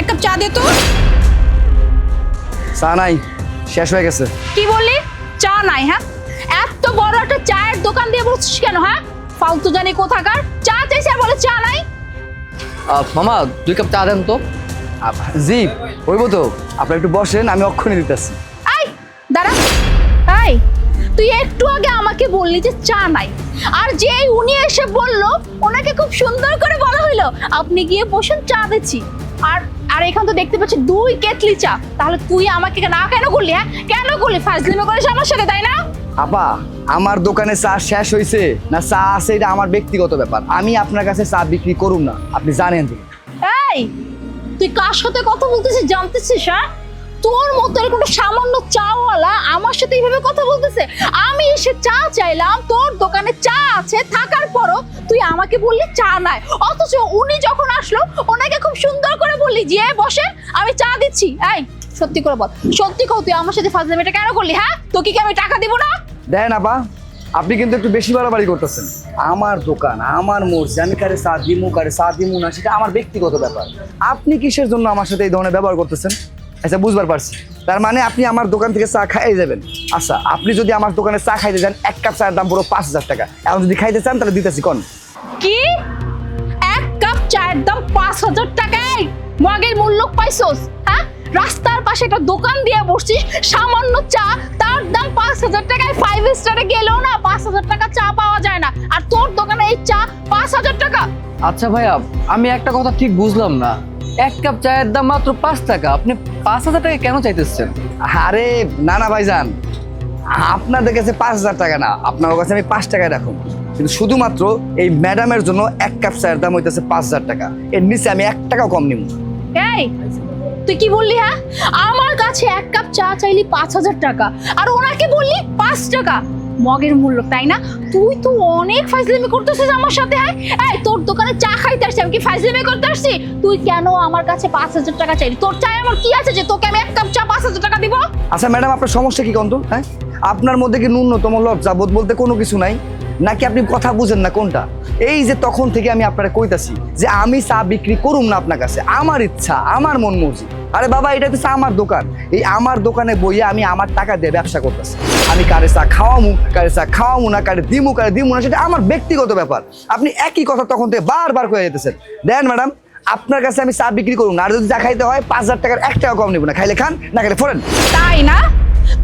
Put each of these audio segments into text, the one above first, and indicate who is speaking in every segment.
Speaker 1: এক কাপ চা দে তো।
Speaker 2: চা নাই শেষ হয়ে গেছে।
Speaker 1: কি বললি? চা নাই হ্যাঁ? এত বড় একটা চায়ের দোকান দিয়ে বসছিস কেন হ্যাঁ? ফালতু জানি কোথাকার। চা চাইছে আর বলে চা নাই।
Speaker 3: মামা দুই কাপ চা দেন তো।
Speaker 2: জি হইব তো। আপনি একটু বসেন আমি অক্ষণে দিতেছি।
Speaker 1: আই দাঁড়া। আই তুই একটু আগে আমাকে বললি যে চা নাই। আর যেই উনি এসে বলল ওনাকে খুব সুন্দর করে বলা হইল। আপনি গিয়ে বসুন চা দিচ্ছি। আর আর এখান তো দেখতে পাচ্ছি দুই কেটলি চা। তাহলে তুই আমাকে না কেন করলি হ্যাঁ? কেন করলি? ফাজলিমে করিস আমার সাথে তাই না?
Speaker 2: আপা আমার দোকানে চা শেষ হয়েছে না চা আছে এটা আমার ব্যক্তিগত ব্যাপার। আমি আপনার কাছে চা বিক্রি করুম না। আপনি জানেন তো।
Speaker 1: এই তুই কার সাথে কথা বলতেছিস জানতেছিস হ্যাঁ? তোর মতো একটা সামান্য চাওয়ালা আমার সাথে এইভাবে কথা বলতেছে। আমি এসে চা চাইলাম তোর দোকানে চা আছে থাকার তুই আমাকে বললি চা নাই। অথচ উনি যখন আসলো, ওনাকে খুব সুন্দর করে বললি যে বসে, আমি চা দিচ্ছি। এই, সত্যি করে বল। সত্যি কও তুই আমার সাথে ফাজলামিটা কেন করলি হ্যাঁ? তোকে কি আমি টাকা দিব না?
Speaker 2: দেখেন আপা, আপনি কিন্তু একটু বেশি বাড়াবাড়ি করতেছেন। আমার দোকান, আমার মর্জি আমি কারে চা দিমু, কারে চা দিমু না, সেটা আমার ব্যক্তিগত ব্যাপার। আপনি কিসের জন্য আমার সাথে এই ধরনের ব্যবহার করতেছেন? আচ্ছা বুঝবার পারছি। তার মানে আপনি আমার দোকান থেকে চা খাইয়ে যাবেন। আচ্ছা আপনি যদি আমার দোকানে চা খাইতে যান এক কাপ চায়ের দাম পুরো পাঁচ হাজার টাকা। এখন যদি খাইতে চান তাহলে দিতেছি কোন।
Speaker 1: কি? এক কাপ চায়ের দাম পাঁচ হাজার টাকায়? মগের মূল্য পাইছস হ্যাঁ? রাস্তার পাশে একটা দোকান দিয়ে বসছিস সামান্য চা তার দাম পাঁচ হাজার টাকায় ফাইভ স্টারে গেলেও না পাঁচ হাজার টাকা চা পাওয়া যায় না। আর তোর দোকানে এই চা পাঁচ হাজার টাকা?
Speaker 3: আচ্ছা ভাইয়া আমি একটা কথা ঠিক বুঝলাম না। এক কাপ চায়ের দাম মাত্র পাঁচ টাকা আপনি পাঁচ হাজার টাকা কেন চাইতেছেন?
Speaker 2: আরে না না ভাইজান। আপনাদের কাছে পাঁচ হাজার টাকা না আপনার কাছে আমি পাঁচ টাকায় রাখুন। কিন্তু শুধুমাত্র এই ম্যাডামের জন্য এক কাপ চায়ের দাম হইতেছে পাঁচ হাজার টাকা। এর নিচে আমি এক টাকাও কম নিব
Speaker 1: এই তুই কি বললি হ্যাঁ? আমার কাছে এক কাপ চা চাইলি পাঁচ হাজার টাকা আর ওনাকে বললি পাঁচ টাকা। মগের মূল্য তাই না? তুই তো অনেক ফাইজলামি করতেছিস আমার সাথে হ্যাঁ? এই তোর দোকানে আসছি, আমি কি ফাইজলামি করতে আসছি? তুই কেন আমার কাছে পাঁচ হাজার টাকা চাইলি? তোর চাই আমার কি আছে যে তোকে আমি এক কাপ চা পাঁচ হাজার টাকা দিব?
Speaker 2: আচ্ছা ম্যাডাম আপনার সমস্যা কি কন্ত হ্যাঁ? আপনার মধ্যে কি ন্যূনতম লজ্জা বোধ বলতে কোনো কিছু নাই? নাকি আপনি কথা বুঝেন না কোনটা? এই যে তখন থেকে আমি আপনারা কইতাছি যে আমি চা বিক্রি করুম না আপনার কাছে, আমার ইচ্ছা, আমার মন মর্জি। আরে বাবা, এটা তো আমার দোকান। এই আমার দোকানে বইয়ে আমি আমার টাকা দিয়ে ব্যবসা করতেছি। আমি কারে চা খাওয়ামু, কারে চা খাওয়ামু না, কারে দিমু কারে দিমু না, সেটা আমার ব্যক্তিগত ব্যাপার। আপনি একই কথা তখন থেকে বারবার করে যেতেছেন দেন ম্যাডাম, আপনার কাছে আমি চা বিক্রি করুন আর যদি চা খাইতে হয়, পাঁচ হাজার টাকার এক টাকা কম নেব না। খাইলে খান, না খাইলে ফোরেন।
Speaker 1: তাই না?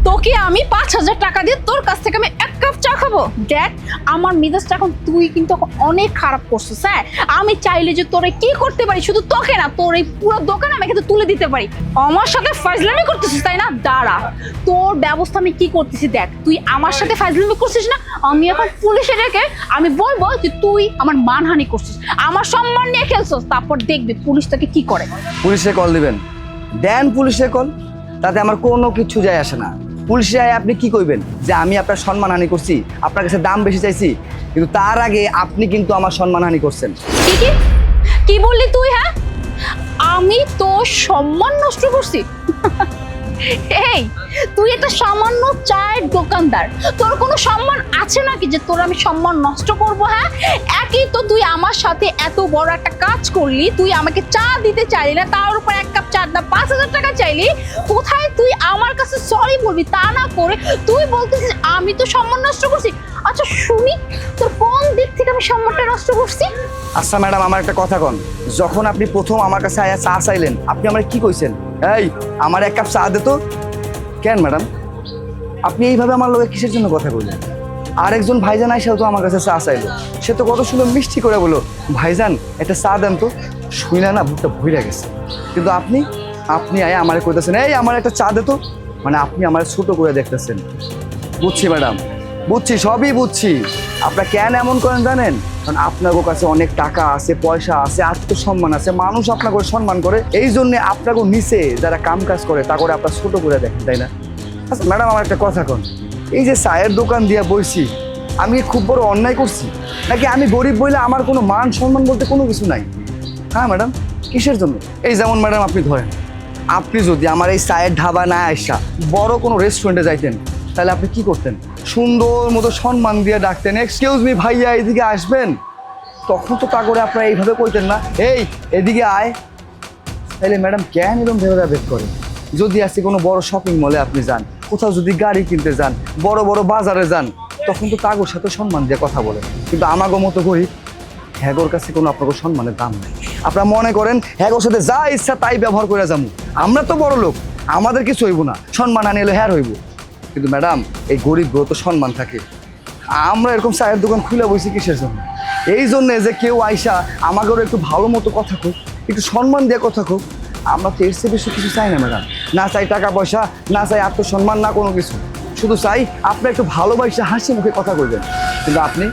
Speaker 1: তোকে আমি পাঁচ হাজার টাকা দিয়ে তোর কাছ থেকে আমি এক কাপ চা খাব। দেখ, আমার মেজাজটা এখন তুই কিন্তু অনেক খারাপ করছিস হ্যাঁ? আমি চাইলে যে তোরে কি করতে পারি, শুধু তোকে না, তোর এই পুরো দোকান আমি কিন্তু তুলে দিতে পারি। আমার সাথে ফাজলামি করতেছিস, তাই না? দাঁড়া, তোর ব্যবস্থা আমি কি করতেছি দেখ, তুই আমার সাথে ফাজলামি করছিস না, আমি এখন পুলিশে ডেকে আমি বলব যে তুই আমার মানহানি করছিস, আমার সম্মান নিয়ে খেলছিস, তারপর দেখবি পুলিশ তোকে কি করে।
Speaker 2: পুলিশে কল দিবেন। দেন পুলিশে কল তাতে আমার কোনো কিছু যায় আসে না। পুলিশে আপনি কি কইবেন? যে আমি আপনার সম্মানহানি করছি, আপনার কাছে দাম বেশি চাইছি, কিন্তু তার আগে আপনি কিন্তু আমার সম্মানহানি করছেন।
Speaker 1: কি বললি তুই হ্যাঁ? আমি তো সম্মান নষ্ট করছি। এই, তুই একটা সামান্য চায়ের দোকানদার। তোর কোনো সম্মান আছে নাকি যে তোর আমি সম্মান নষ্ট করব হ্যাঁ? একই তো তুই আমার সাথে এত বড় একটা কাজ করলি, তুই আমাকে চা দিতে চাইলি না, তার উপর এক কাপ চার দাম পাঁচ হাজার টাকা চাইলি। কোথায় তুই আমার কাছে সরি বলবি তা না করে তুই বলতেছিস, আমি তো সম্মান নষ্ট করছি। আচ্ছা শুনি, তোর দিক থেকে আমি সম্মানটা নষ্ট করছি?
Speaker 2: আচ্ছা ম্যাডাম, আমার একটা কথা কন। যখন আপনি প্রথম আমার কাছে আয়া চা চাইলেন, আপনি আমার কি কইছেন? এই, আমার এক কাপ চা দে তো। কেন, ম্যাডাম? আপনি এইভাবে আমার লোকে কিসের জন্য কথা বললেন আরেকজন ভাইজান আইসাও তো আমার কাছে চা চাইলো। সে তো কত সুন্দর মিষ্টি করে বলো ভাইজান, একটা চা দেন তো। শুইনা না, বুকটা ভইরা গেছে। কিন্তু আপনি আপনি আয় আমারে কইতেছেন, এই, আমার একটা চা দে তো। মানে আপনি আমার ছোট করে দেখতেছেন। বুঝছি, ম্যাডাম। বুঝছি, সবই বুঝছি। আপনারা কেন এমন করেন জানেন? কারণ আপনার কাছে অনেক টাকা আছে, পয়সা আছে, আত্মসম্মান আছে, মানুষ আপনাকে সম্মান করে। এই জন্য আপনাকে নিচে যারা কাম কাজ করে তা করে আপনার ছোট করে দেখেন, তাই না? আচ্ছা ম্যাডাম, আমার একটা কথা কন। এই যে চায়ের দোকান দিয়ে বইছি, আমি খুব বড় অন্যায় করছি? নাকি আমি গরিব বইলে আমার কোনো মান সম্মান বলতে কোনো কিছু নাই? হ্যাঁ ম্যাডাম, কিসের জন্য? এই যেমন, ম্যাডাম, আপনি ধরেন, আপনি যদি আমার এই চায়ের ঢাবা না আসা বড় কোনো রেস্টুরেন্টে যাইতেন, তাহলে আপনি কি করতেন? সুন্দর মতো সম্মান দিয়ে ডাকতেন। এক্সকিউজ মি ভাইয়া এইদিকে আসবেন? তখন তো তা করে আপনারা এইভাবে কইতেন না। এই, এদিকে আয়। তাহলে ম্যাডাম কেন এরকম ভেবে ভেদ করে যদি আজকে কোনো বড় শপিং মলে আপনি যান, কোথাও যদি গাড়ি কিনতে যান, বড় বড় বাজারে যান, তখন তো তাগোর সাথে সম্মান দিয়ে কথা বলে কিন্তু আমাগো মতো গরিব, হ্যাগোর কাছে কোনো আপনাকে সম্মানের দাম নেই। আপনারা মনে করেন, হ্যাগোর সাথে যা ইচ্ছা তাই ব্যবহার করে যাব আমরা তো বড় লোক, আমাদের কিছু হইব না। সম্মান আনি এলে হ্যার হইব। কিন্তু ম্যাডাম, এই গরিব তো সম্মান থাকে। আমরা এরকম চায়ের দোকান খুলে বসি কিসের জন্য? এই জন্যে যে কেউ আইসা আমাদেরও একটু ভালো মতো কথা হোক একটু সম্মান দিয়ে কথা হোক আমরা তো এর চেয়ে বেশি কিছু চাই না ম্যাডাম। না চাই টাকা পয়সা, না চাই আত্মসম্মান, না কোনো কিছু। শুধু চাই আপনি একটু ভালোবাসা, হাসি মুখে কথা কইবেন। কিন্তু আপনি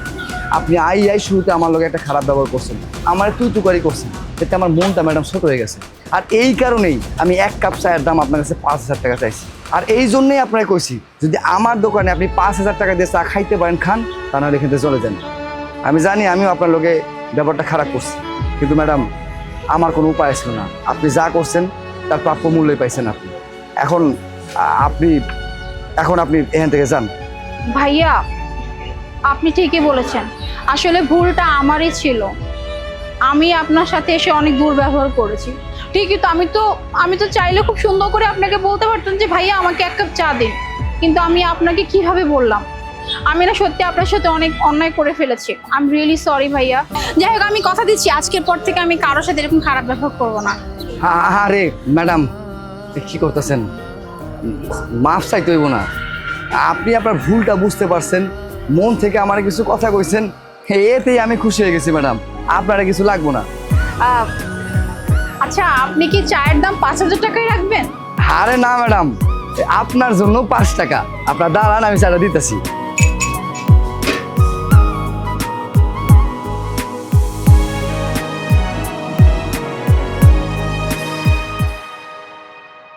Speaker 2: আপনি আই আই শুরুতে আমার লোক একটা খারাপ ব্যবহার করছেন। আমার তুই তুকারি করছেন, এতে আমার মনটা ম্যাডাম ছোট হয়ে গেছে। আর এই কারণেই আমি এক কাপ চায়ের দাম আপনার কাছে পাঁচ হাজার টাকা চাইছি। আর এই জন্যই আপনাকে কইছি, যদি আমার দোকানে আপনি পাঁচ হাজার টাকা দিয়ে চা খাইতে পারেন, খান, তা নাহলে এখান থেকে চলে যান। আমি জানি আমিও আপনার লোকে ব্যাপারটা খারাপ করছি, কিন্তু ম্যাডাম, আমার কোনো উপায় ছিল না। আপনি যা করছেন, তার প্রাপ্য মূল্যই পাইছেন আপনি। এখন আপনি এখন আপনি এখান থেকে যান।
Speaker 1: ভাইয়া, আপনি ঠিকই বলেছেন। আসলে ভুলটা আমারই ছিল। আমি আপনার সাথে এসে অনেক দুর্ব্যবহার করেছি। ঠিকই তো আমি তো আমি তো চাইলে খুব সুন্দর করে আপনাকে বলতে পারতাম যে ভাইয়া আমাকে এক কাপ চা দিন। কিন্তু আমি আপনাকে কীভাবে বললাম? আমি না সত্যি আপনার সাথে অনেক অন্যায় করে ফেলেছি। আই এম রিয়েলি সরি ভাইয়া। যাই হোক আমি কথা দিচ্ছি। আজকের পর থেকে আমি কারোর সাথে এরকম খারাপ ব্যবহার করব না।
Speaker 2: আরে ম্যাডাম কি করতেছেন? মাফ চাইতে হইব না। আপনি আপনার ভুলটা বুঝতে পারছেন মন থেকে আমার কিছু কথা কইছেন এতেই আমি খুশি হয়ে গেছি ম্যাডাম। আপনারা কিছু লাগবো না।
Speaker 1: আহ, আচ্ছা আপনি কি চায়ের দাম পাঁচ হাজার টাকায় রাখবেন?
Speaker 2: আরে না, ম্যাডাম। আপনার জন্য পাঁচ টাকা। আপনার দাঁড়ান, আমি চাটা দিতেছি।